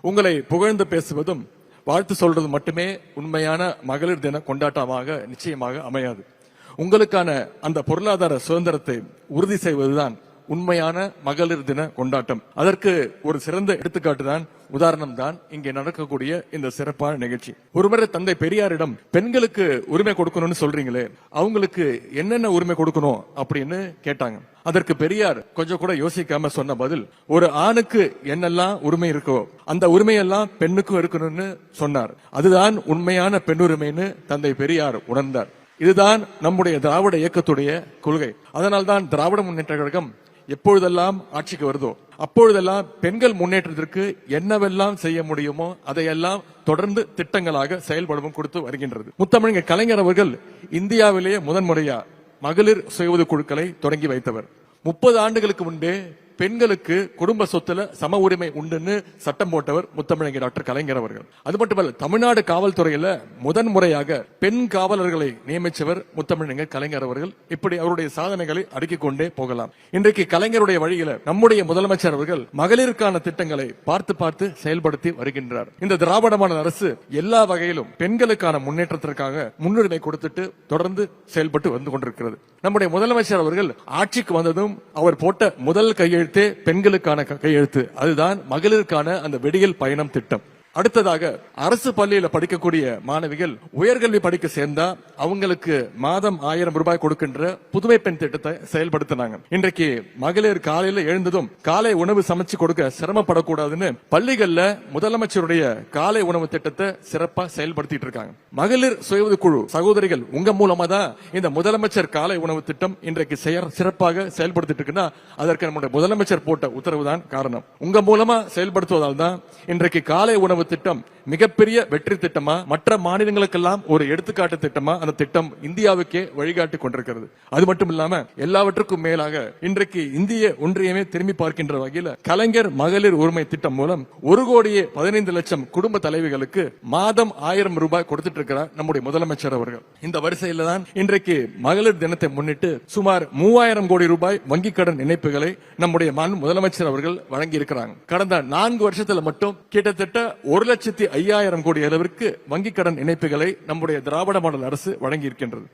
உங்களை புகழ்ந்து பேசுவதும் வாழ்த்து சொல்றது மட்டுமே உண்மையான மகளிர் தின கொண்டாட்டமாக நிச்சயமாக அமையாது. உங்களுக்கான அந்த பொருளாதார சுதந்திரத்தை உறுதி செய்வதுதான் உண்மையான மகளிர் தின கொண்டாட்டம். அதற்கு ஒரு சிறந்த எடுத்துக்காட்டு தான் உதாரணம் தான் இங்கே நடக்கக்கூடிய இந்த சிறப்பான நிகழ்ச்சி. ஒருமுறை தந்தை பெரியாரிடம் பெண்களுக்கு உரிமை கொடுக்கணும்னு சொல்றீங்களே அவங்களுக்கு என்னென்ன உரிமை கொடுக்கணும்? அப்படின்னு கேட்டாங்க. அதற்கு பெரியார் கொஞ்சம் கூட யோசிக்காம சொன்ன பதில் ஒரு ஆணுக்கு என்னெல்லாம் உரிமை இருக்கோ அந்த உரிமையெல்லாம் பெண்ணுக்கும் இருக்கணும்னு சொன்னார். அதுதான் உண்மையான பெண்ணுரிமைன்னு தந்தை பெரியார் உணர்ந்தார். இதுதான் நம்முடைய திராவிட இயக்கத்துடைய கொள்கை. அதனால்தான் திராவிட முன்னேற்ற கழகம் எப்பொழுதெல்லாம் ஆட்சிக்கு வருதோ அப்பொழுதெல்லாம் பெண்கள் முன்னேற்றத்திற்கு என்னவெல்லாம் செய்ய முடியுமோ அதையெல்லாம் தொடர்ந்து திட்டங்களாக செயல்படவும் கொடுத்து வருகின்றது. முத்தமிழங்க கலைஞர் அவர்கள் இந்தியாவிலேயே முதன்முறையா மகளிர் சுய குழுக்களை தொடங்கி வைத்தவர். முப்பது ஆண்டுகளுக்கு முன்பே பெண்களுக்கு குடும்ப சொத்துல சம உரிமை உண்டுன்னு சட்டம் போட்டவர் முத்தமிழங்க டாக்டர் கலைஞர் அவர்கள். அது மட்டுமல்ல தமிழ்நாடு காவல்துறையில முதன் முறையாக பெண் காவலர்களை நியமிச்சவர் முத்தமிழங்க கலைஞர் அவர்கள். இப்படி அவருடைய சாதனைகளை அடுக்கிக் கொண்டே போகலாம். இன்றைக்கு கலைஞருடைய வழியில நம்முடைய முதலமைச்சர் அவர்கள் மகளிருக்கான திட்டங்களை பார்த்து பார்த்து செயல்படுத்தி வருகின்றார். இந்த திராவிடமான அரசு எல்லா வகையிலும் பெண்களுக்கான முன்னேற்றத்திற்காக முன்னுரிமை கொடுத்துட்டு தொடர்ந்து செயல்பட்டு வந்து கொண்டிருக்கிறது. நம்முடைய முதலமைச்சர் அவர்கள் ஆட்சிக்கு வந்ததும் அவர் போட்ட முதல் கையெழுத்து பெண்களுக்கான கையெழுத்து. அதுதான் மகளிருக்கான அந்த வெடியல் பயணம் திட்டம். அடுத்ததாக அரசு பள்ளியில படிக்கக்கூடிய மாணவிகள் உயர்கல்வி படிக்க சேர்ந்தா அவங்களுக்கு மாதம் ஆயிரம் ரூபாய் கொடுக்கின்ற புதுமை பெண் திட்டத்தை செயல்படுத்தினாங்க. இன்றைக்கு மகளிர் காலையில எழுந்ததும் காலை உணவு சமைச்சு கொடுக்க சிரமப்படக்கூடாதுன்னு பள்ளிகள்ல முதலமைச்சருடைய காலை உணவு திட்டத்தை சிறப்பா செயல்படுத்திட்டு இருக்காங்க. மகளிர் சுய குழு சகோதரிகள் உங்க மூலமா தான் இந்த முதலமைச்சர் காலை உணவு திட்டம் இன்றைக்கு சிறப்பாக செயல்படுத்திட்டு இருக்குன்னா அதற்கு நம்முடைய முதலமைச்சர் போட்ட உத்தரவு தான் காரணம். உங்க மூலமா செயல்படுத்துவதால் தான் இன்றைக்கு காலை உணவு ஆதரவு திட்டம் மிகப்பெரிய வெற்றி திட்டமா மற்ற மாநிலங்களுக்கெல்லாம் ஒரு எடுத்துக்காட்டு திட்டமா அந்த திட்டம் இந்தியாவுக்கே வழிகாட்டி கொண்டிருக்கிறது. அது மட்டும் இல்லாம எல்லாவற்றுக்கும் மேலாக இன்றைக்கு இந்திய ஒன்றியமே திரும்பி பார்க்கின்ற வகையில கலைஞர் மகளிர் உரிமை திட்டம் மூலம் ஒரு கோடியே பதினைந்து லட்சம் குடும்ப தலைவிகளுக்கு மாதம் ஆயிரம் ரூபாய் கொடுத்துட்டு இருக்கிறார் நம்முடைய முதலமைச்சர் அவர்கள். இந்த வரிசையில தான் இன்றைக்கு மகளிர் தினத்தை முன்னிட்டு சுமார் மூவாயிரம் கோடி ரூபாய் வங்கிக் கடன் இணைப்புகளை நம்முடைய முதலமைச்சர் அவர்கள் வழங்கி இருக்கிறாங்க கடந்த நான்கு வருஷத்துல மட்டும் கிட்டத்தட்ட ஒரு லட்சத்தி ஐயாயிரம் கோடி அளவிற்கு வங்கிக் கடன் இணைப்புகளை நம்முடைய திராவிட மாடல் அரசு வழங்கி இருக்கின்றது